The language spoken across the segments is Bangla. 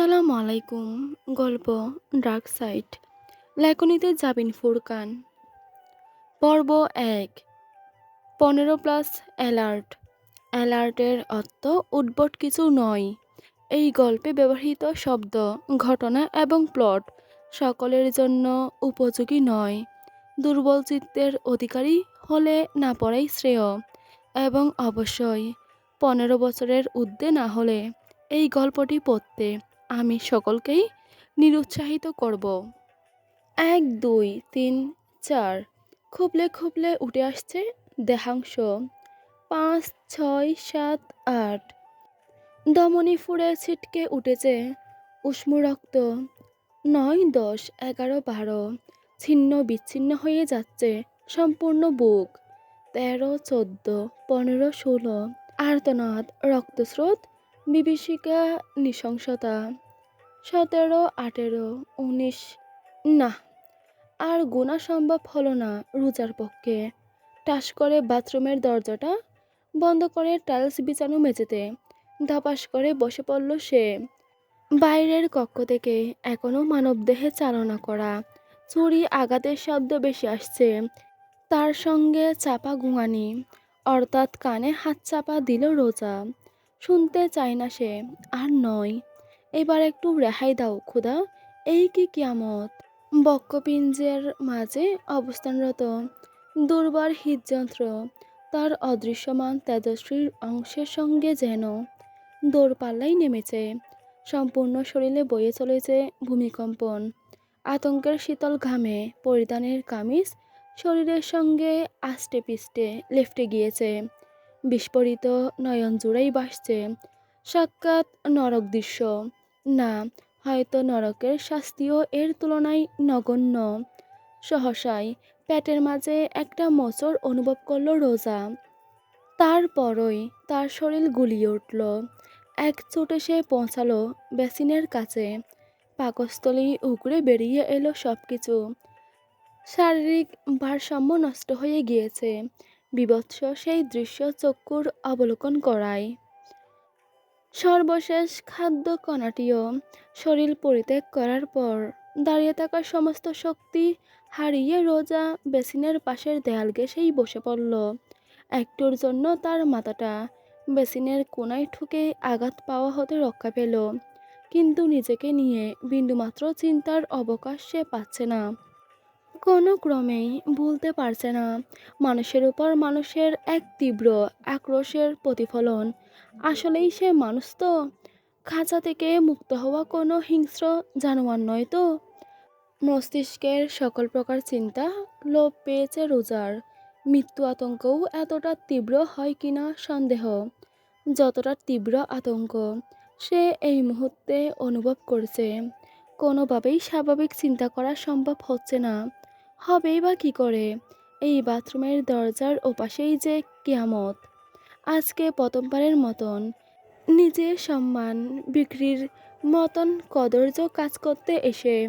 আসসালামু আলাইকুম গল্প, ডার্ক সাইট। লেখনীতে জাবিন ফুরকান। পর্ব এক। পনেরো প্লাস অ্যালার্ট। অ্যালার্টের অর্থ উদ্ভট কিছু নয়। এই গল্পে ব্যবহৃত শব্দ, ঘটনা এবং প্লট সকলের জন্য উপযোগী নয়। দুর্বল চিত্তের অধিকারী হলে না পড়াই শ্রেয় এবং অবশ্যই পনেরো বছরের ঊর্ধ্বে না হলে এই গল্পটি পড়তে আমি সকলকেই নিরুৎসাহিত করব। এক, দুই, তিন, চার। খুবলে খুবলে উঠে আসছে দেহাংশ। পাঁচ, ছয়, সাত, আট। দমনি ফুড়ে ছিটকে উঠেছে উষ্ণ রক্ত। নয়, দশ, এগারো, বারো। ছিন্ন বিচ্ছিন্ন হয়ে যাচ্ছে সম্পূর্ণ বুক। তেরো, চোদ্দ, পনেরো, ষোলো। আর্তনাদ, রক্তস্রোত বিভীষিকা নৃশংসতা, সতেরো, আঠেরো, উনিশ, না, আর গোনা সম্ভব হলো না রোজার পক্ষে। টাস করে বাথরুমের দরজাটা বন্ধ করে টাইলস বিছানো মেঝেতে, ধাপাস করে বসে পড়ল সে। বাইরের কক্ষ থেকে এখনও মানবদেহে চালনা করা, চুরি আঘাতের শব্দ বেশি আসছে। তার সঙ্গে চাপা গুঙানি অর্থাৎ কানে হাত চাপা দিল রোজা। শুনতে চায় না সে। আর নয়, এবার একটু রেহাই দাও খুদা এই কি কিয়ামত? বক্ষপিঞ্জের মাঝে অবস্থানরত দুর্বার হৃদযন্ত্র, তার অদৃশ্যমান তেজস্বীর অংশের সঙ্গে যেন দৌড়পাল্লাই নেমেছে। সম্পূর্ণ শরীরে বয়ে চলেছে ভূমিকম্পন। আতঙ্কের শীতল ঘামে পরিধানের কামিজ শরীরের সঙ্গে আষ্টে পিষ্টে লেফটে গিয়েছে। বিস্ফোরিত নয়ন জুড়েই বাসছে সাক্ষাৎ নরক দৃশ্য। না, হয়তো নরকের শাস্তিও এর তুলনায় নগণ্য। সহসায় পেটের মাঝে একটা মোচড় অনুভব করল রোজা। তারপরই তার শরীর গুলিয়ে উঠল। এক চোটে সে পৌঁছালো বেসিনের কাছে। পাকস্থলী উগড়ে বেরিয়ে এলো সব কিছু শারীরিক ভারসাম্য নষ্ট হয়ে গিয়েছে। বিভৎস সেই দৃশ্য চক্ষুর অবলোকন করায়। সর্বশেষ খাদ্য কণাটিও শরীর পরিত্যাগ করার পর দাঁড়িয়ে থাকা সমস্ত শক্তি হারিয়ে রোজা বেসিনের পাশের দেয়াল ঘেঁষেই বসে পড়ল। একটুর জন্য তার মাথাটা বেসিনের কোনায় ঠুকে আঘাত পাওয়া হতে রক্ষা পেল। কিন্তু নিজেকে নিয়ে বিন্দুমাত্র চিন্তার অবকাশ সে পাচ্ছে না। কোনো ক্রমেই ভুলতে পারছে না। মানুষের উপর মানুষের এক তীব্র আক্রোশের প্রতিফলন। আসলেই সে মানুষ তো? খাঁচা থেকে মুক্ত হওয়া কোনো হিংস্র জানোয়ার নয় তো? মস্তিষ্কের সকল প্রকার চিন্তা লোপ পেয়েছে রোজার। মৃত্যু আতঙ্কও এতটা তীব্র হয় কিনা সন্দেহ। যতটা তীব্র আতঙ্ক সে এই মুহূর্তে অনুভব করছে। কোনোভাবেই স্বাভাবিক চিন্তা করা সম্ভব হচ্ছে না। হবেই বা কী করে? এই বাথরুমের দরজার ওপাশেই যে কিয়ামত। আজকে প্রথমবারের মতন নিজের সম্মান, বিক্রির মতন কদর্য কাজ করতে এসে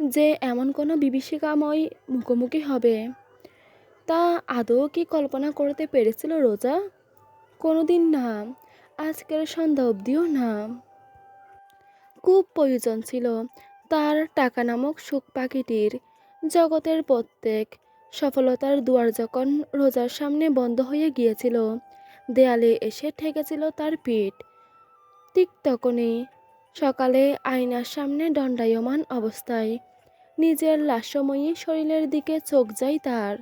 যে এমন কোনো বিভীষিকাময় মুখোমুখি হবে, তা আদৌ কি কল্পনা করতে পেরেছিল রোজা? কোনোদিন না, আজকের সন্ধ্যা অবধিও না। খুব প্রয়োজন ছিল তার টাকা নামক সুখ পাখিটির জগতের প্রত্যেক সফলতার দুয়ার যখন রোজার সামনে বন্ধ হয়ে গিয়েছিল, দেয়ালে এসে ঠেকেছিল তার পিঠ। ঠিক তখনই সকালে আয়নার সামনে দণ্ডায়মান অবস্থায় নিজের লাস্যময়ী শরীরের দিকে চোখ যায় তার।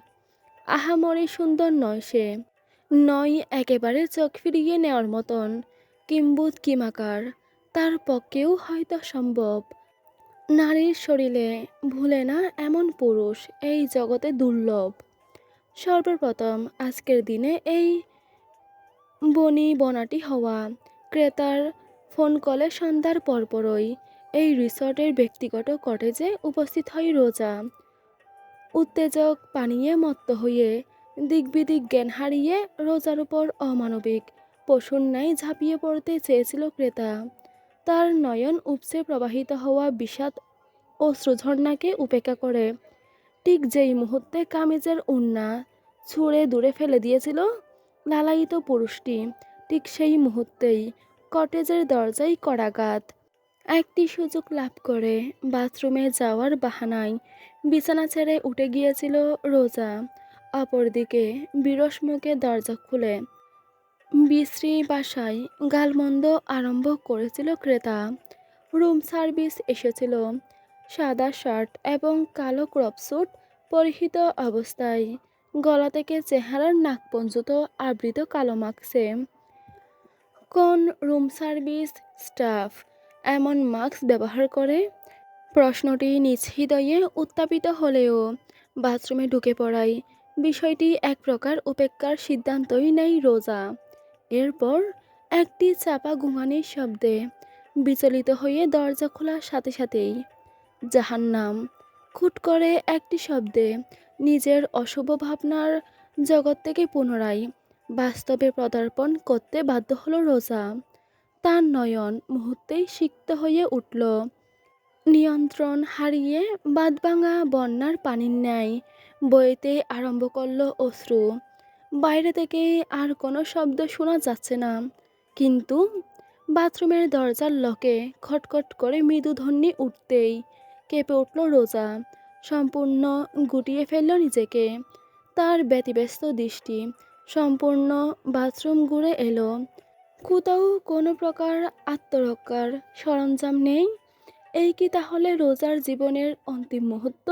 আহামরি সুন্দর নয় সে। নয় একেবারে চোখ ফিরিয়ে নেওয়ার মতন কিম্বুত কিমাকার। তার পক্ষেও হয়তো সম্ভব। নারীর শরীরে ভুলে না এমন পুরুষ এই জগতে দুর্লভ। সর্বপ্রথম আজকের দিনে এই বনি বনাটি হওয়া, ক্রেতার ফোন কলে সন্ধ্যার পরপরই এই রিসর্টের ব্যক্তিগত কটেজে উপস্থিত হয় রোজা। উত্তেজক পানিয়ে মত্ত হয়ে দিকবিদিক জ্ঞান হারিয়ে রোজার উপর অমানবিক, পশুর ন্যায় ঝাঁপিয়ে পড়তে চেয়েছিল ক্রেতা। তার নয়ন উপসে প্রবাহিত হওয়া বিষাদ ও অশ্রুঝর্ণাকে উপেক্ষা করে। ঠিক যেই মুহূর্তে কামিজের উন্না ছুঁড়ে দূরে ফেলে দিয়েছিল লালায়িত পুরুষটি, ঠিক সেই মুহূর্তেই কটেজের দরজায় করাঘাত একটি সুযোগ লাভ করে বাথরুমে যাওয়ার বাহানায় বিছানা ছেড়ে উঠে গিয়েছিল রোজা। অপরদিকে বিরস মুখে দরজা খুলে বিশ্রী বাসায় গালমন্দ আরম্ভ করেছিল ক্রেতা। রুম সার্ভিস এসেছিল। সাদা শার্ট এবং কালো ক্রপ স্যুট পরিহিত অবস্থায়। গলা থেকে চেহারার নাক পর্যন্ত আবৃত কালো মাস্কে। কোন রুম সার্ভিস স্টাফ এমন মাস্ক ব্যবহার করে? প্রশ্নটি নিজ হৃদয়ে উত্থাপিত হলেও বাথরুমে ঢুকে পড়ায়। বিষয়টি এক প্রকার উপেক্ষার সিদ্ধান্তই নেই রোজা। এরপর একটি চাপা ঘুমানির শব্দে বিচলিত হয়ে দরজা খোলার সাথে সাথেই জাহান্নাম খুট করে একটি শব্দে নিজের অশুভ ভাবনার জগৎ থেকে পুনরায় বাস্তবে পদার্পণ করতে বাধ্য হলো রোজা। তার নয়ন মুহূর্তেই সিক্ত হয়ে উঠল। নিয়ন্ত্রণ হারিয়ে বাঁধভাঙা বন্যার পানির ন্যায় বইতে আরম্ভ করল অশ্রু। বাইরে থেকে আর কোনো শব্দ শোনা যাচ্ছে না। কিন্তু বাথরুমের দরজার লকে খটখট করে মৃদু ধ্বনি উঠতেই কেঁপে উঠল রোজা, সম্পূর্ণ গুটিয়ে ফেলল নিজেকে। তার ব্যতিব্যস্ত দৃষ্টি সম্পূর্ণ বাথরুম ঘুরে এলো। কোথাও কোনো প্রকার আত্মরক্ষার সরঞ্জাম নেই? এই কি তাহলে রোজার জীবনের অন্তিম মুহূর্ত?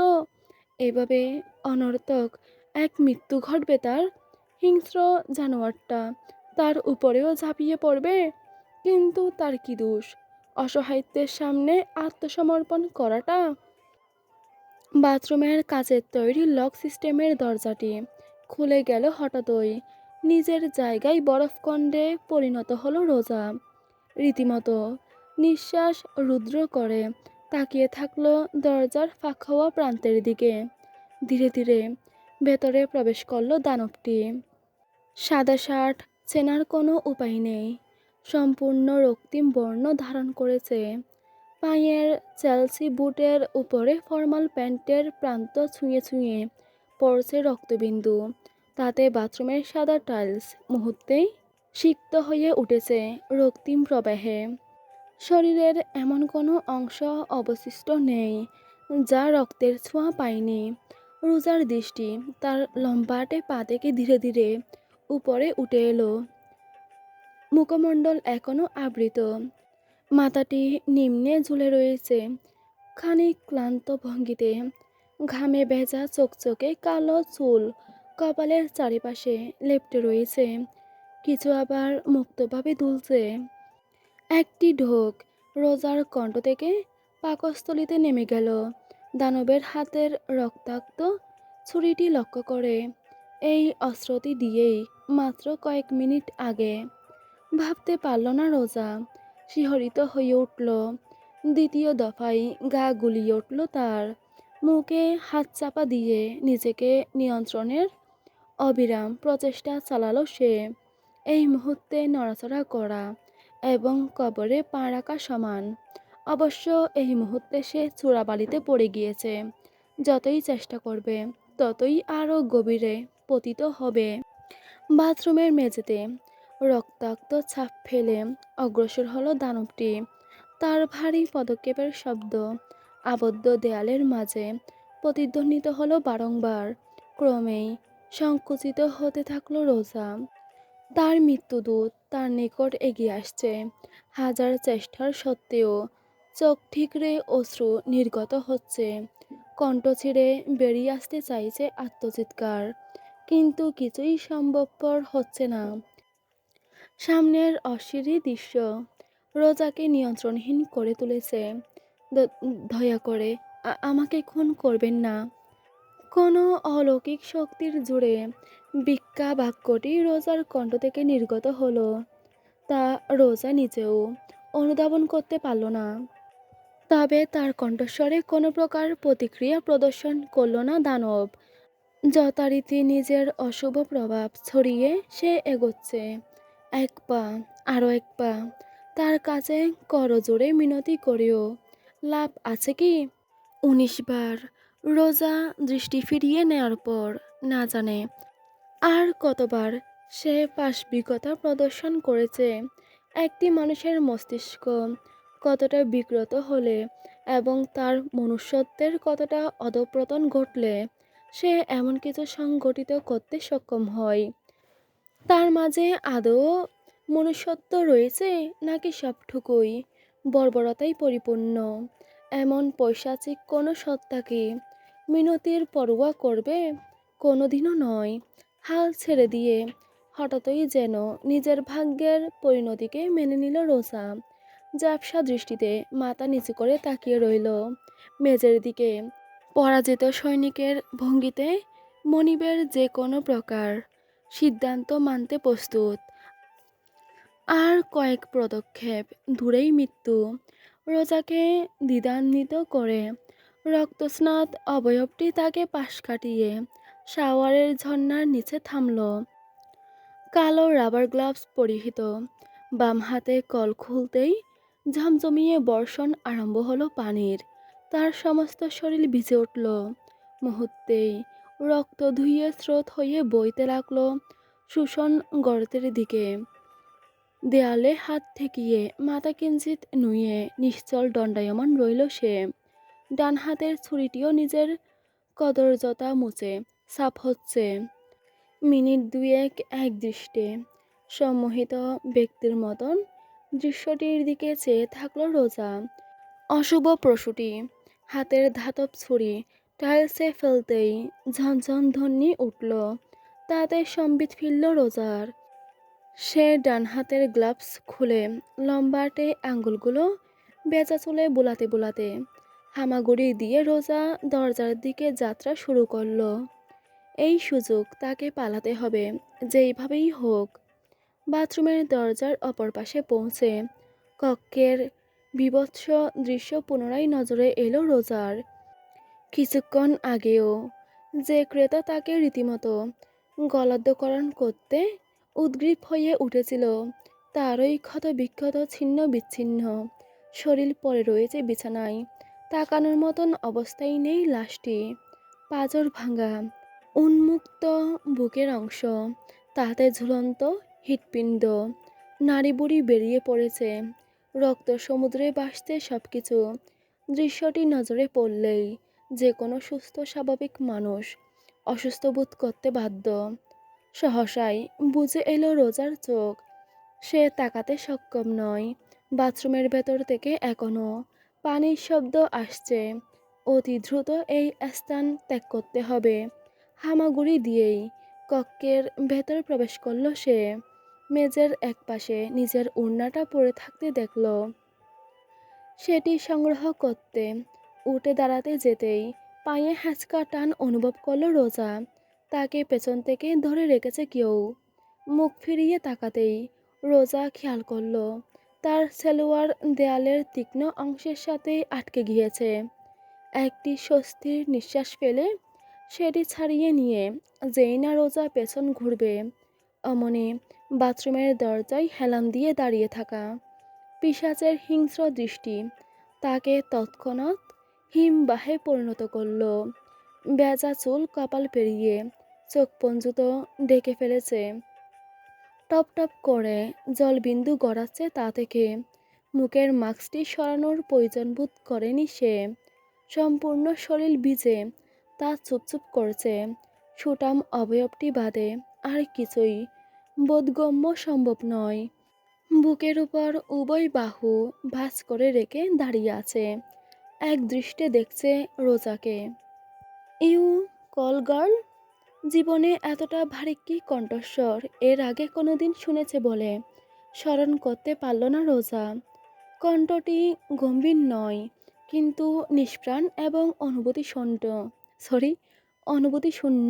এভাবে অনর্থক এক মৃত্যু ঘটবে তার? হিংস্র জানোয়ারটা তার উপরেও ঝাঁপিয়ে পড়বে। কিন্তু তার কি দোষ? অসহায়ত্বের সামনে আত্মসমর্পণ করাটা? বাথরুমের কাচের তৈরি লক সিস্টেমের দরজাটি খুলে গেল হঠাৎই। নিজের জায়গায় বরফকণ্ডে পরিণত হলো রোজা। রীতিমতো নিঃশ্বাস রুদ্র করে তাকিয়ে থাকল দরজার ফাঁক হওয়া প্রান্তের দিকে। ধীরে ধীরে ভেতরে প্রবেশ করল দানবটি। সাদা শার্ট চেনার কোনো উপায় নেই। সম্পূর্ণ রক্তিম বর্ণ ধারণ করেছে। পায়ের চেলসি বুটের উপরে ফর্মাল প্যান্টের প্রান্ত ছুঁয়ে ছুঁয়ে পড়ছে রক্তবিন্দু। তাতে বাথরুমের সাদা টাইলস মুহূর্তেই সিক্ত হয়ে উঠেছে রক্তিম প্রবাহে। শরীরের এমন কোনো অংশ অবশিষ্ট নেই যা রক্তের ছোঁয়া পায়নি। রোজার দৃষ্টি তার লম্বাটে পা থেকে ধীরে ধীরে উপরে উঠে এলো। মুখমণ্ডল এখনও আবৃত। মাথাটি নিম্নে ঝুলে রয়েছে। খানিক ক্লান্ত ভঙ্গিতে। ঘামে ভেজা চকচকে কালো চুল কপালের চারিপাশে লেপটে রয়েছে। কিছু আবার মুক্তভাবে দুলছে। একটি ঢোক রোজার কণ্ঠ থেকে পাকস্থলিতে নেমে গেল। দানবের হাতের রক্তাক্ত ছুরিটি লক্ষ্য করে। এই অস্ত্রটি দিয়েই মাত্র কয়েক মিনিট আগে। ভাবতে পারল না রোজা। শিহরিত হয়ে উঠল। দ্বিতীয় দফায় গা গুলিয়ে উঠল তার। মুখে হাত চাপা দিয়ে নিজেকে নিয়ন্ত্রণের অবিরাম প্রচেষ্টা চালালো সে। এই মুহূর্তে নড়াচড়া করা এবং কবরে পা রাখা সমান। অবশ্য এই মুহূর্তে সে চূড়াবালিতে পড়ে গিয়েছে। যতই চেষ্টা করবে, ততই আরও গভীরে পতিত হবে। বাথরুমের মেঝেতে রক্তাক্ত ছাপ ফেলে অগ্রসর হলো দানবটি। তার ভারী পদক্ষেপের শব্দ আবদ্ধ দেয়ালের মাঝে প্রতিধ্বনিত হলো বারংবার। ক্রমেই সংকুচিত হতে থাকল রোজা। তার মৃত্যুদূত তার নিকট এগিয়ে আসছে। হাজার চেষ্টার সত্ত্বেও চোখ ঠিকরে অশ্রু নির্গত হচ্ছে। কণ্ঠ ছিঁড়ে বেরিয়ে আসতে চাইছে আত্মচিৎকার। কিন্তু কিছুই সম্ভবপর হচ্ছে না। সামনের অশিরি দৃশ্য রোজাকে নিয়ন্ত্রণহীন করে তুলেছে। দয়া করে আমাকে খুন করবেন না। কোনো অলৌকিক শক্তির জুড়ে ভিক্ষা বাক্যটি রোজার কণ্ঠ থেকে নির্গত হলো। তা রোজা নিজেও অনুধাবন করতে পারল না। তবে তার কণ্ঠস্বরে কোনো প্রকার প্রতিক্রিয়া প্রদর্শন করল না দানব। যথারীতি নিজের অশুভ প্রভাব ছড়িয়ে সে এগোচ্ছে। এক পা আরও এক পা, তার কাছে করজোড়ে মিনতি করেও লাভ আছে কি? উনিশ বার রোজা দৃষ্টি ফিরিয়ে নেওয়ার পর না জানে আর কতবার সে পাশবিকতা প্রদর্শন করেছে। একটি মানুষের মস্তিষ্ক কতটা বিগ্রত হলে এবং তার মনুষ্যত্বের কতটা অধঃপতন ঘটলে সে এমন কিছু সংগঠিত করতে সক্ষম হয়। তার মাঝে আদৌ মনুষ্যত্ব রয়েছে নাকি সবটুকুই? বর্বরতাই পরিপূর্ণ। এমন পৈশাচিক কোনো সত্তাকে মিনতির পরোয়া করবে কোনোদিনও নয়। হাল ছেড়ে দিয়ে হঠাৎই যেন নিজের ভাগ্যের পরিণতিকে মেনে নিল রোজা। ঝাপসা দৃষ্টিতে মাথা নিচু করে তাকিয়ে রইল। মেজের দিকে পরাজিত সৈনিকের ভঙ্গিতে মনিবের যে কোনো প্রকার সিদ্ধান্ত মানতে প্রস্তুত। আর কয়েক পদক্ষেপ দূরেই মৃত্যু। রোজাকে দ্বিধান্বিত করে রক্তস্নাত অবয়বটি তাকে পাশ কাটিয়ে শাওয়ারের ঝর্ণার নিচে থামল। কালো রাবার গ্লাভস পরিহিত। বাম হাতে কল খুলতেই ঝমঝমিয়ে বর্ষণ আরম্ভ হলো পানির। তার সমস্ত শরীর ভিজে উঠল। মুহূর্তেই রক্ত ধুইয়ে স্রোত হয়ে বইতে লাগল শোষণ গর্তের দিকে। দেয়ালে হাত ঠেকিয়ে মাথা কিঞ্চিত নুয়ে নিশ্চল দণ্ডায়মান রইল সে। ডান হাতের ছুরিটিও নিজের কদরজতা মুছে, সাফ হচ্ছে। মিনিট দুয়েক এক দৃষ্টে সম্মোহিত ব্যক্তির মতন দৃশ্যটির দিকে চেয়ে থাকল রোজা। অশুভ প্রসূটি হাতের ধাতব ছুরি টাইলসে ফেলতেই ঝনঝন ধ্বনি উঠল। তাতে সম্বিত ফিরল রোজার। সে ডান হাতের গ্লাভস খুলে লম্বাটে আঙ্গুলগুলো বেচা চুলে বোলাতে বোলাতে হামাগুড়ি দিয়ে রোজা দরজার দিকে যাত্রা শুরু করল। এই সুযোগ তাকে পালাতে হবে, যেইভাবেই হোক। বাথরুমের দরজার অপর পাশে পৌঁছে কক্ষের বিভৎস দৃশ্য পুনরায় নজরে এলো রোজার। কিছুক্ষণ আগেও যে ক্রেতা তাকে রীতিমতো গলাদ্যকরণ করতে উদ্গ্রীব হয়ে উঠেছিল, তারই ক্ষত বিক্ষত ছিন্ন বিচ্ছিন্ন শরীর পড়ে রয়েছে বিছানায়। তাকানোর মতন অবস্থায় নেই লাশটি। পাজর ভাঙা, উন্মুক্ত বুকের অংশ, তাতে ঝুলন্ত হৃৎপিণ্ড নাড়ি বুড়ি বেরিয়ে পড়েছে। রক্ত সমুদ্রে ভাসতে সব কিছু দৃশ্যটি নজরে পড়লেই যে কোনো সুস্থ, স্বাভাবিক মানুষ অসুস্থ বোধ করতে বাধ্য। সহসাই বুঝে এলো রোজার চোখ। সে তাকাতে সক্ষম নয়। বাথরুমের ভেতর থেকে এখনও পানির শব্দ আসছে। অতি দ্রুত এই স্থান ত্যাগ করতে হবে। হামাগুড়ি দিয়েই কক্ষের ভেতর প্রবেশ করল সে। মেজের একপাশে নিজের ওড়নাটা পরে থাকতে দেখল। সেটি সংগ্রহ করতে, উঠে দাঁড়াতে যেতেই পায়ে হ্যাঁচকা টান অনুভব করল রোজা। তাকে পেছন থেকে ধরে রেখেছে কেউ। মুখ ফিরিয়ে তাকাতেই রোজা খেয়াল করল, তার সেলোয়ার দেয়ালের তীক্ষ্ণ অংশের সাথে আটকে গিয়েছে। একটি স্বস্তির নিঃশ্বাস ফেলে সেটি ছাড়িয়ে নিয়ে যেই না রোজা পেছন ঘুরবে অমনি বাথরুমের দরজায় হেলান দিয়ে দাঁড়িয়ে থাকা। পিসাচের হিংস্র দৃষ্টি তাকে তৎক্ষণাৎ হিমবাহে পরিণত করল। বেজা চুল কপাল পেরিয়ে চোখ পঞ্জুত ডেকে ফেলেছে। টপ টপ করে জলবিন্দু গড়াচ্ছে তা থেকে। মুখের মাস্কটি সরানোর প্রয়োজন বোধ করেনি সে। সম্পূর্ণ শরীর ভিজে তা চুপচুপ করছে। সুটাম অবয়বটি বাদে আর কিছুই বোধগম্য সম্ভব নয়। বুকের উপর উভয় বাহু ভাঁজ করে রেখে দাঁড়িয়ে আছে। এক দৃষ্টে দেখছে রোজাকে। You, call girl? জীবনে এতটা ভারী কি কণ্ঠস্বর, এর আগে কোনোদিন শুনেছে বলে। স্মরণ করতে পারল না রোজা। কণ্ঠটি গম্ভীর নয়, কিন্তু নিষ্প্রাণ এবং অনুভূতি শূন্য সরি অনুভূতি শূন্য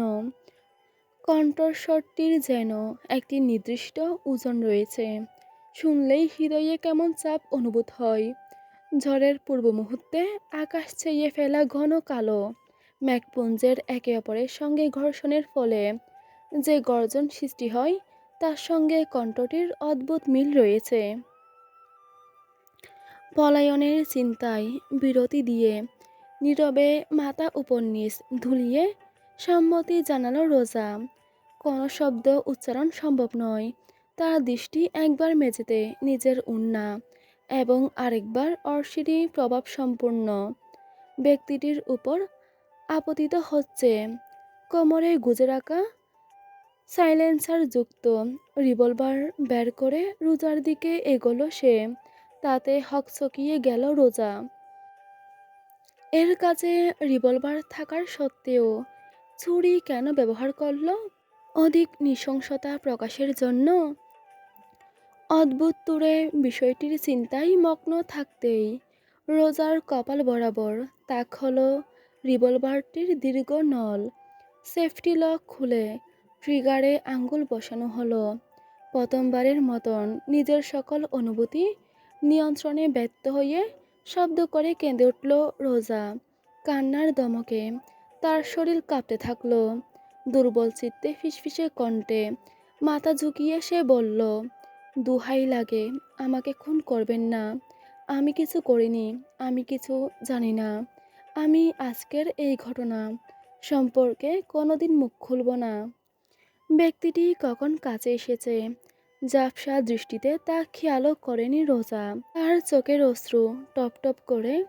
কণ্ঠস্বরটির যেন একটি নির্দিষ্ট ওজন রয়েছে। শুনলেই হৃদয়ে কেমন চাপ অনুভূত হয়। ঝড়ের পূর্ব মুহূর্তে আকাশ ছেয়ে ফেলা ঘন কালো ম্যাকপুঞ্জের একে অপরের সঙ্গে ঘর্ষণের ফলে যে গর্জন সৃষ্টি হয়, তার সঙ্গে কণ্ঠটির অদ্ভুত মিল রয়েছে। পলায়নের চিন্তায় বিরতি দিয়ে নীরবে মাথা উপর ধুলিয়ে সম্মতি জানালো রোজা। কোনো শব্দ উচ্চারণ সম্ভব নয়। তার দৃষ্টি একবার মেঝেতে নিজের উন্না এবং আরেকবার অর্শিরি প্রভাবসম্পন্ন ব্যক্তিটির উপর আপতিত হচ্ছে। কোমরে গুজে রাখা সাইলেন্সার যুক্ত রিভলভার বের করে রোজার দিকে এগোলো সে। তাতে হকচকিয়ে গেল রোজা। এর কাছে রিভলভার থাকার সত্ত্বেও ছুরি কেন ব্যবহার করল? অধিক নৃশংসতা প্রকাশের জন্য অদ্ভুত তুরে বিষয়টির চিন্তায় মগ্ন থাকতেই রোজার কপাল বরাবর তাক হলো রিভলভারটির দীর্ঘ নল। সেফটি লক খুলে ট্রিগারে আঙ্গুল বসানো হলো। প্রথমবারের মতন নিজের সকল অনুভূতি নিয়ন্ত্রণে ব্যর্থ হয়ে শব্দ করে কেঁদে উঠল রোজা। কান্নার দমকে তার শরীর কাঁপতে থাকল। দুর্বল চিত্তে ফিসফিসে কণ্ঠে মাথা ঝুঁকিয়ে সে বলল, দুহাই লাগে, আমাকে খুন করবেন না। আমি কিছু করিনি, আমি কিছু জানি না। আমি আজকের এই ঘটনা সম্পর্কে কোনোদিন মুখ খুলব না। ব্যক্তিটি কখন কাছে এসেছে? জাপসা দৃষ্টিতে তা খেয়ালও করেনি রোজা। তার চোখের অশ্রু টপ টপ করে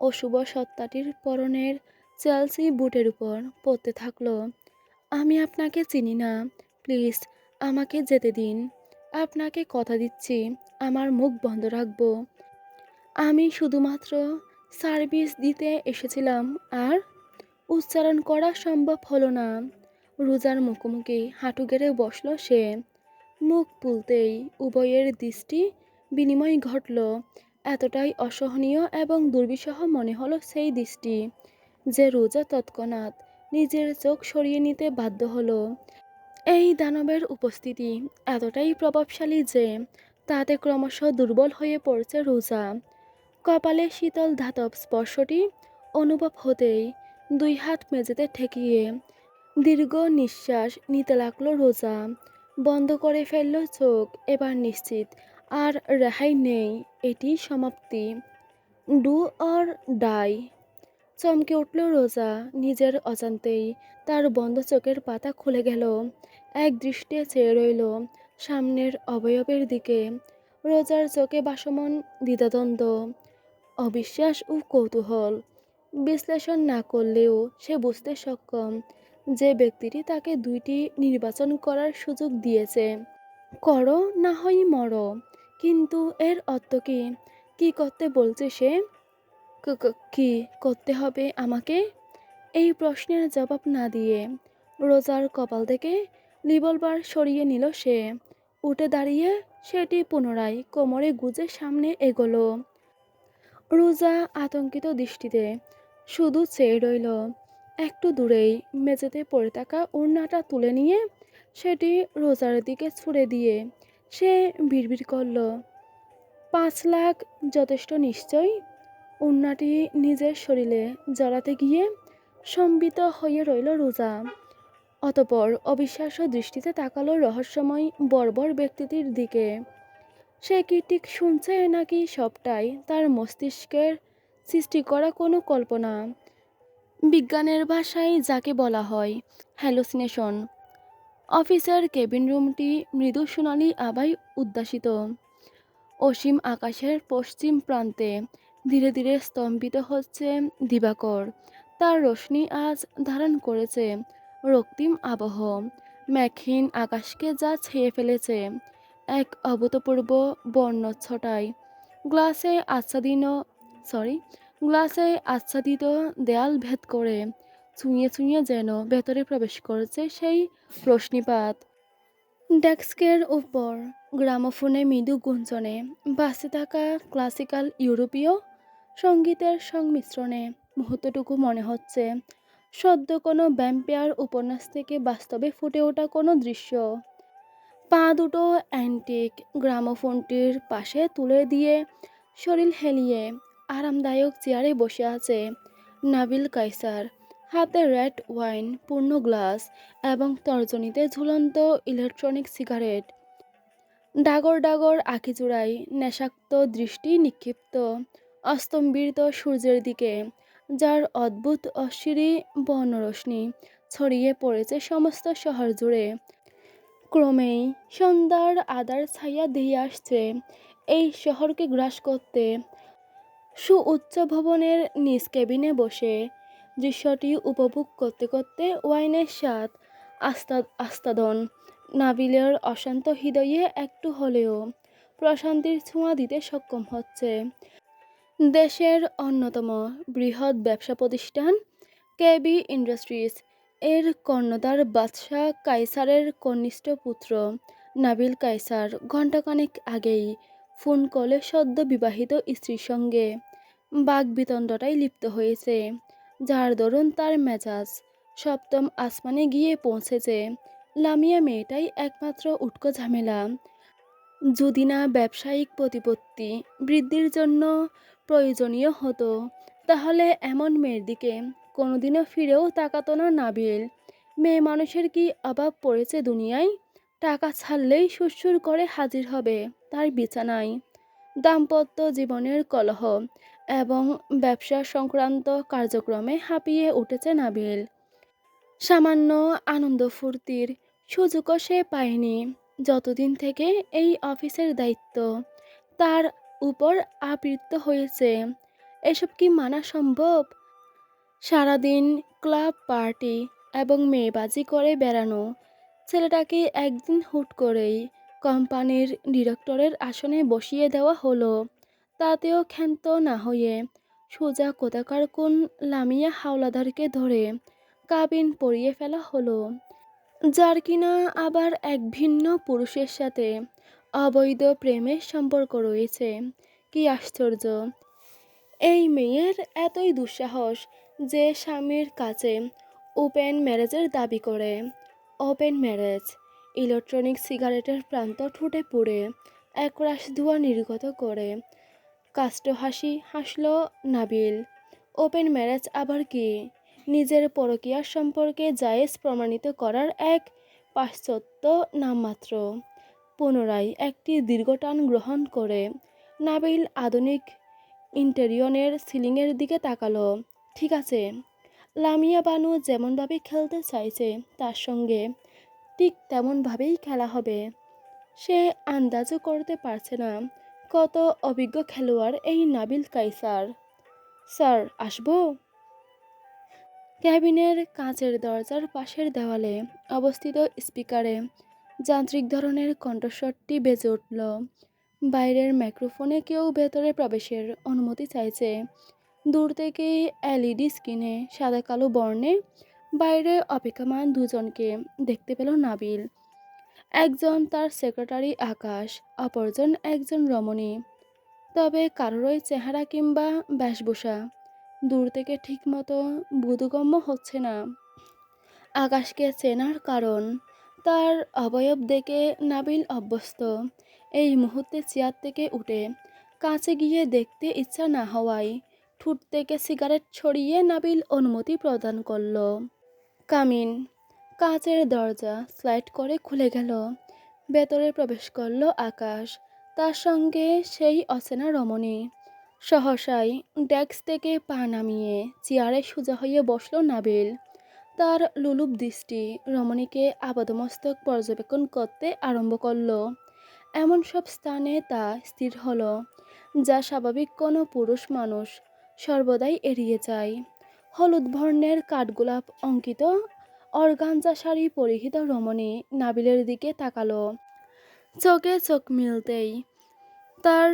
অশুভ সত্তাটির পরনের চেলসি বুটের উপর পড়তে থাকল। আমি আপনাকে চিনি না। প্লিজ, আমাকে যেতে দিন। আপনাকে কথা দিচ্ছি, আমার মুখ বন্ধ রাখব। আমি শুধুমাত্র সার্ভিস দিতে এসেছিলাম, আর উচ্চারণ করা সম্ভব হলো না। রোজার মুখোমুখি হাঁটু গেড়ে বসল সে। মুখ তুলতেই উভয়ের দৃষ্টি বিনিময় ঘটল। এতটাই অসহনীয় এবং দুর্বিষহ মনে হলো সেই দৃষ্টি, যে রোজা তৎক্ষণাৎ নিজের চোখ সরিয়ে নিতে বাধ্য হলো। এই দানবের উপস্থিতি এতটাই প্রভাবশালী যে, তাতে ক্রমশ দুর্বল হয়ে পড়ছে রোজা। কপালে শীতল ধাতব স্পর্শটি অনুভব হতেই দুই হাত মেঝেতে ঠেকিয়ে দীর্ঘ নিঃশ্বাস নিতে লাগল রোজা। বন্ধ করে ফেলল চোখ, এবার নিশ্চিত, আর রেহাই নেই, এটি সমাপ্তি। ডু অর ডাই চমকে উঠল রোজা। নিজের অজান্তেই তার বন্ধ চোখের পাতা খুলে গেল। এক দৃষ্টে চেয়ে রইল সামনের অবয়বের দিকে। রোজার চোখে বাসমন দ্বিধাদ্বন্দ্ব, অবিশ্বাস ও কৌতূহল। বিশ্লেষণ না করলেও সে বুঝতে সক্ষম যে ব্যক্তিটি তাকে দুইটি নির্বাচন করার সুযোগ দিয়েছে। করো না হয় মরো, কিন্তু এর অর্থ কি? কী করতে বলছে সে? ক- করতে হবে আমাকে? এই প্রশ্নের জবাব না দিয়ে রোজার কপাল থেকে রিভলভার সরিয়ে নিল সে। উঠে দাঁড়িয়ে সেটি পুনরায় কোমরে গুজে সামনে এগোলো। রোজা আতঙ্কিত দৃষ্টিতে শুধু চেয়ে রইল, একটু দূরেই মেঝেতে পড়ে থাকা ওড়নাটা তুলে নিয়ে সেটি রোজার দিকে ছুড়ে দিয়ে সে বিড়বিড় করল, পাঁচ লাখ যথেষ্ট নিশ্চয় ওড়নাটি নিজের শরীরে জড়াতে গিয়ে সম্বিত হয়ে রইল রোজা। অতপর অবিশ্বাস্য দৃষ্টিতে তাকালো রহস্যময় বর্বর ব্যক্তিটির দিকে। সে কি ঠিক শুনছে নাকি সবটাই তার মস্তিষ্কের সৃষ্টি করা কোনো কল্পনা? বিজ্ঞানের ভাষায় যাকে বলা হয়, হ্যালোসিনেশন। অফিসের কেবিন রুমটি মৃদু সোনালি আবায় উদ্যাসিত অসীম আকাশের পশ্চিম প্রান্তে ধীরে ধীরে স্তম্ভিত হচ্ছে দিবাকর। তার রশ্মি আজ ধারণ করেছে রক্তিম আবহ। মেঘহীন আকাশকে যা ছেয়ে ফেলেছে, এক অভূতপূর্ব বর্ণ বর্ণচ্ছটায় গ্লাসে আচ্ছাদিত সরি গ্লাসে আচ্ছাদিত দেয়াল ভেদ করে ছুঁয়ে ছুঁয়ে যেন ভেতরে প্রবেশ করেছে সেই রশ্মিপাত। ডেস্কের উপর, গ্রামোফোনে মৃদু গুঞ্জনে, বাসে থাকা ক্লাসিক্যাল ইউরোপীয় সঙ্গীতের সংমিশ্রণে। মুহূর্তটুকু মনে হচ্ছে, সদ্য কোনো ভ্যাম্পায়ার উপন্যাস থেকে বাস্তবে ফুটে ওঠা কোনো দৃশ্য। পা দুটো অ্যান্টিক গ্রামোফোনটির পাশে তুলে দিয়ে শরীর হেলিয়ে আরামদায়ক চেয়ারে বসে আছে নাবিল কাইসার হাতে রেড ওয়াইন, পূর্ণ গ্লাস এবং তর্জনীতে ঝুলন্ত ইলেকট্রনিক সিগারেট। ডাগর ডাগর আঁকিচূড়ায় নেশাক্ত দৃষ্টি নিক্ষিপ্ত। অস্তম্বিত সূর্যের দিকে, যার অদ্ভুত অশিরি বর্ণরশ্মি ছড়িয়ে পড়েছে সমস্ত শহর জুড়ে। ক্রমেই সন্ধ্যার আদার ছায়া দিয়ে আসছে এই শহরকে গ্রাস করতে। সুউচ্চ ভবনের নিজ কেবিনে বসে দৃশ্যটি উপভোগ করতে করতে ওয়াইনের স্বাদ আস্তা আস্তাদন নাবিলের অশান্ত হৃদয়ে একটু হলেও প্রশান্তির ছোঁয়া দিতে সক্ষম হচ্ছে। দেশের অন্যতম বৃহৎ ব্যবসা প্রতিষ্ঠান কেবি ইন্ডাস্ট্রিজ। এর কর্ণধার বাদশাহ কাইসারের কনিষ্ঠ পুত্র নাবিল কাইসার ঘণ্টাখানেক আগেই ফোন কলে সদ্য বিবাহিত স্ত্রীর সঙ্গে বাগবিতণ্ডাটাই লিপ্ত হয়েছে, যার দরুন তার মেজাজ সপ্তম আসমানে গিয়ে পৌঁছেছে। লামিয়া মেয়েটাই একমাত্র উটকো ঝামেলা। যদি না ব্যবসায়িক প্রতিপত্তি বৃদ্ধির জন্য প্রয়োজনীয় হতো। তাহলে এমন মেয়ের দিকে কোনোদিনও ফিরেও তাকাতো না নাবিল। মেয়ে মানুষের কি অভাব পড়েছে দুনিয়ায়? টাকা ছাড়লেই সুরসুর করে হাজির হবে, তার বিছানায়। দাম্পত্য জীবনের কলহ এবং ব্যবসা সংক্রান্ত কার্যক্রমে হাঁপিয়ে উঠেছে নাবিল। সামান্য আনন্দ ফুর্তির সুযোগও সে পায়নি। যতদিন থেকে এই অফিসের দায়িত্ব, তার উপর আবৃত্ত হয়েছে। এসব কি মানা সম্ভব? সারাদিন ক্লাব পার্টি এবং মেয়েবাজি করে বেড়ানো, ছেলেটাকে একদিন হুট করেই কোম্পানির ডিরেক্টরের আসনে বসিয়ে দেওয়া হলো, তাতেও ক্ষান্ত না হয়ে সোজা কোথাকার কোন লামিয়া হাওলাদারকে ধরে কাবিন পরিয়ে ফেলা হলো, যার কিনা আবার এক ভিন্ন পুরুষের সাথে অবৈধ প্রেমের সম্পর্ক রয়েছে। কি আশ্চর্য! এই মেয়ের এতই দুঃসাহস যে স্বামীর কাছে ওপেন ম্যারেজের দাবি করে। ওপেন ম্যারেজ, ইলেকট্রনিক সিগারেটের প্রান্ত ঠুটে পুড়ে, একরাশ ধোঁয়া নির্গত করে। কাষ্ট হাসি হাসল নাবিল। ওপেন ম্যারেজ আবার কি? নিজের পরকীয়ার সম্পর্কে জায়েজ প্রমাণিত করার এক পাশ্চাত্য নামমাত্র। পুনরায় একটি দীর্ঘটান গ্রহণ করে নাবিল আধুনিক ইন্টেরিয়নের সিলিংয়ের দিকে তাকালো। ঠিক আছে, লামিয়া বানু যেমনভাবে খেলতে চাইছে, তার সঙ্গে ঠিক তেমনভাবেই খেলা হবে। সে আন্দাজও করতে পারছে না। কত অভিজ্ঞ খেলোয়াড় এই নাবিল কাইসার। স্যার, আসব? ক্যাবিনের কাঁচের দরজার পাশের দেওয়ালে অবস্থিত স্পিকারে যান্ত্রিক ধরনের কণ্ঠস্বরটি বেজে উঠল। বাইরের মাইক্রোফোনে কেউ ভেতরে প্রবেশের অনুমতি চাইছে। দূর থেকে এলইডি স্ক্রিনে সাদা কালো বর্ণে বাইরে অপেক্ষমান দুজনকে দেখতে পেল নাবিল। একজন তার সেক্রেটারি আকাশ, অপরজন একজন রমণী। তবে কারোরই চেহারা কিংবা বেশভূষা দূর থেকে ঠিকমতো বোধগম্য হচ্ছে না। আকাশকে চেনার কারণ তার অবয়ব দেখে নাবিল অভ্যস্ত। এই মুহূর্তে চেয়ার থেকে উঠে কাছে গিয়ে দেখতে ইচ্ছা না হওয়ায় ঠুট থেকে সিগারেট ছড়িয়ে নাবিল অনুমতি প্রদান করল। কামিন কাঁচের দরজা স্লাইড করে খুলে গেল। ভেতরে প্রবেশ করল আকাশ, তার সঙ্গে সেই অচেনা রমণী। সহসাই ডেস্ক থেকে পা নামিয়ে চেয়ারে সোজা হয়ে বসল নাবিল। তার লুলুপ দৃষ্টি রমণীকে আপাদমস্তক পর্যবেক্ষণ করতে আরম্ভ করল। এমন সব স্থানে তা স্থির হলো, যা স্বাভাবিক কোনো পুরুষ মানুষ সর্বদাই এড়িয়ে যায়। হলুদ বর্ণের কাঠগোলাপ অঙ্কিত অর্গানজা শাড়ি পরিহিত রমণী নাবিলের দিকে তাকালো। চোখে চোখ মিলতেই তার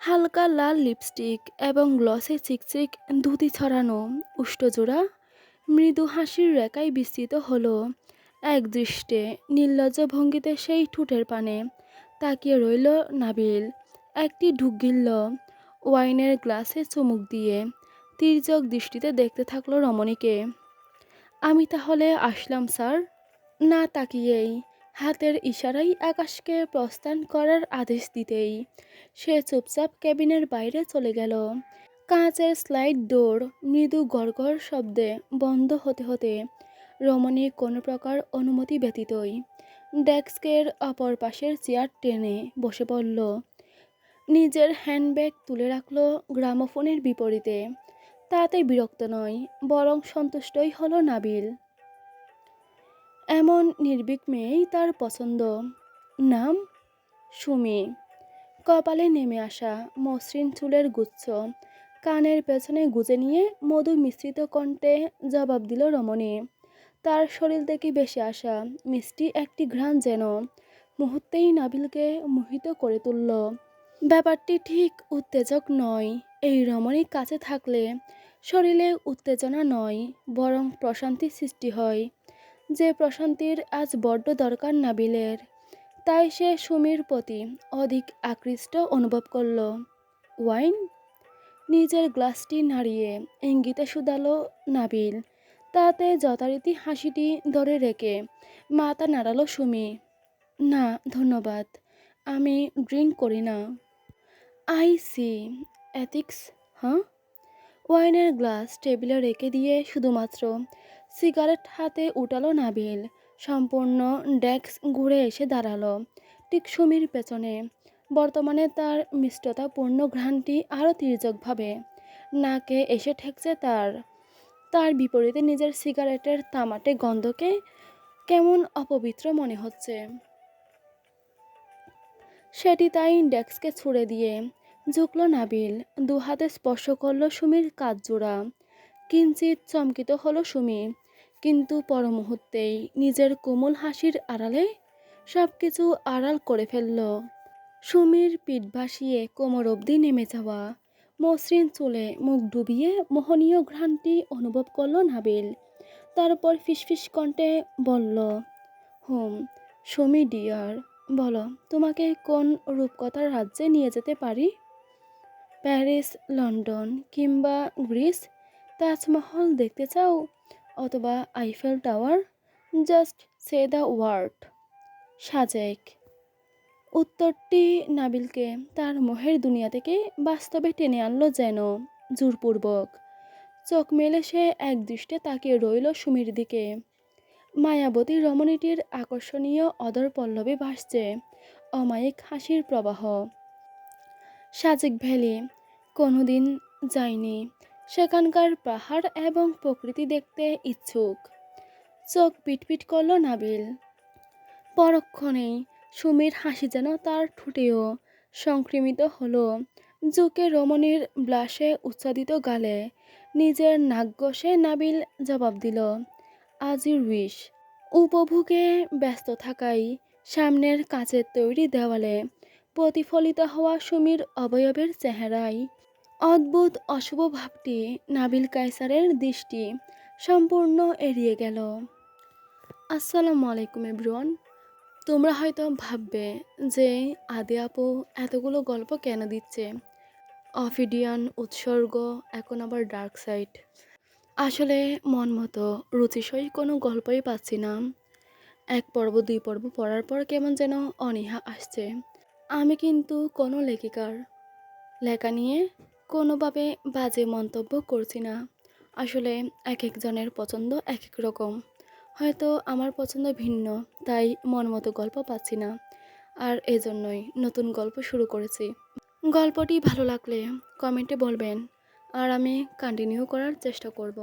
হালকা লাল লিপস্টিক এবং গ্লসে চিকচিক ধুতি ছড়ানো উষ্ঠজোড়া মৃদু হাসির রেখায় বিস্তৃত হলো। এক দৃষ্টে নির্লজ্জ ভঙ্গিতে সেই ঠুটের পানে তাকিয়ে রইল নাবিল। একটি ঢুক গিলল ওয়াইনের গ্লাসে চুমুক দিয়ে তির্যক দৃষ্টিতে দেখতে থাকল রমণীকে। আমি তাহলে আসলাম, স্যার? না তাকিয়েই হাতের ইশারাই আকাশকে প্রস্থান করার আদেশ দিতেই সে চুপচাপ কেবিনের বাইরে চলে গেল। কাঁচের স্লাইড ডোর মৃদু গড়গড় শব্দে বন্ধ হতে হতে রমণী কোনো প্রকার অনুমতি ব্যতীতই ডেস্কের অপর পাশের চেয়ার টেনে বসে পড়ল। নিজের হ্যান্ডব্যাগ তুলে রাখল গ্রামোফোনের বিপরীতে। তাতে বিরক্ত নয়, বরং সন্তুষ্টই হলো নাবিল। এমন নির্ভীক মেয়েই তার পছন্দ। নাম? সুমি। কপালে নেমে আসা মসৃণ চুলের গুচ্ছ কানের পেছনে গুজে নিয়ে মধু মিশ্রিত কণ্ঠে জবাব দিল রমণী। তার শরীর থেকে বেশি আসা মিষ্টি একটি ঘ্রাণ যেন মুহূর্তেই নাবিলকে মোহিত করে তুলল। ব্যাপারটি ঠিক উত্তেজক নয়, এই রমণীর কাছে থাকলে শরীরে উত্তেজনা নয়, বরং প্রশান্তির সৃষ্টি হয়। যে প্রশান্তির আজ বড্ড দরকার নাবিলের, তাই সে সুমির প্রতি অধিক আকৃষ্ট অনুভব করল। ওয়াইন নিজের গ্লাসটি নাড়িয়ে ইঙ্গিতে শুধালো নাবিল। তাতে যথারীতি হাসিটি ধরে রেখে মাথা নাড়ালো সুমি। না, ধন্যবাদ। আমি ড্রিঙ্ক করি না। আই সি, এথিক্স হ্যাঁ ওয়াইনের গ্লাস টেবিলে রেখে দিয়ে শুধুমাত্র সিগারেট হাতে উঠালো নাবিল। সম্পূর্ণ ডেস্ক ঘুরে এসে দাঁড়াল, ঠিক সুমির পেছনে। বর্তমানে তার মিষ্টতাপূর্ণ ঘ্রাণটি আরও তির্যকভাবে নাকে এসে ঠেকছে তার। তার বিপরীতে নিজের সিগারেটের তামাটে গন্ধকে কেমন অপবিত্র মনে হচ্ছে। সেটি তাই ডেস্ককে ছুঁড়ে দিয়ে ঝুঁকল নাবিল। দু হাতে স্পর্শ করল সুমির কাজ জোড়া কিঞ্চিত চমকিত হলো সুমি। কিন্তু পর মুহূর্তেই নিজের কোমল হাসির আড়ালে সব কিছু আড়াল করে ফেলল। সুমির পিঠ ভাসিয়ে কোমর অবধি নেমে যাওয়া। মসৃণ চুলে মুখ ডুবিয়ে মোহনীয় ঘ্রাণটি অনুভব করল নাবিল। তারপর ফিসফিস কণ্ঠে বলল, হুম, সুমি ডিয়ার, বলো, তোমাকে কোন রূপকথার রাজ্যে নিয়ে যেতে পারি? প্যারিস, লন্ডন কিংবা গ্রিস, তাজমহল দেখতে চাও, অথবা Eiffel tower? Just say the word. Sajek উত্তরটি নাবিলকে তার মোহের দুনিয়া থেকে বাস্তবে টেনে আনলো যেন জোরপূর্বক। চোখ মেলে সে এক দৃষ্টে তাকিয়ে রইল সুমির দিকে। মায়াবতী রমণীটির আকর্ষণীয় অদর পল্লবে ভাসছে, অমায়িক হাসির প্রবাহ। সাজেক ভ্যালি, কোনোদিন যায়নি। সেখানকার পাহাড় এবং প্রকৃতি দেখতে ইচ্ছুক। চোখ পিটপিট করল নাবিল। পরক্ষণেই সুমির হাসি যেন তার ঠোঁটেও সংক্রমিত হলো। জুকে রমণীর ব্লাশে উচ্ছাদিত গালে নিজের ঘষে নাবিল জবাব দিল আজির উইশ উপভোগে ব্যস্ত থাকাই সামনের কাঁচের তৈরি দেওয়ালে প্রতিফলিত হওয়া সুমির অবয়বের চেহারায় অদ্ভুত অশুভ ভাবটি নাবিল কায়সারের দৃষ্টি সম্পূর্ণ এড়িয়ে গেল। আসসালামু আলাইকুম, এভরিওয়ান। তোমরা হয়তো ভাববে যে আদি আপু এতগুলো গল্প কেন দিচ্ছে? অফিডিয়ান, উৎসর্গ, এখন আবার ডার্ক সাইড আসলে মন মতো রুচিসই কোনো গল্পই পাচ্ছি না। এক পর্ব, দুই পর্ব পড়ার পর কেমন যেন অনীহা আসছে। আমি কিন্তু কোনো লেখিকার লেখা নিয়ে কোনোভাবে বাজে মন্তব্য করছি না। আসলে এক একজনের পছন্দ এক এক রকম। হয়তো আমার পছন্দ ভিন্ন, তাই মন মতো গল্প পাচ্ছি না। আর এজন্যই নতুন গল্প শুরু করেছি। গল্পটি ভালো লাগলে কমেন্টে বলবেন, আর আমি কন্টিনিউ করার চেষ্টা করব।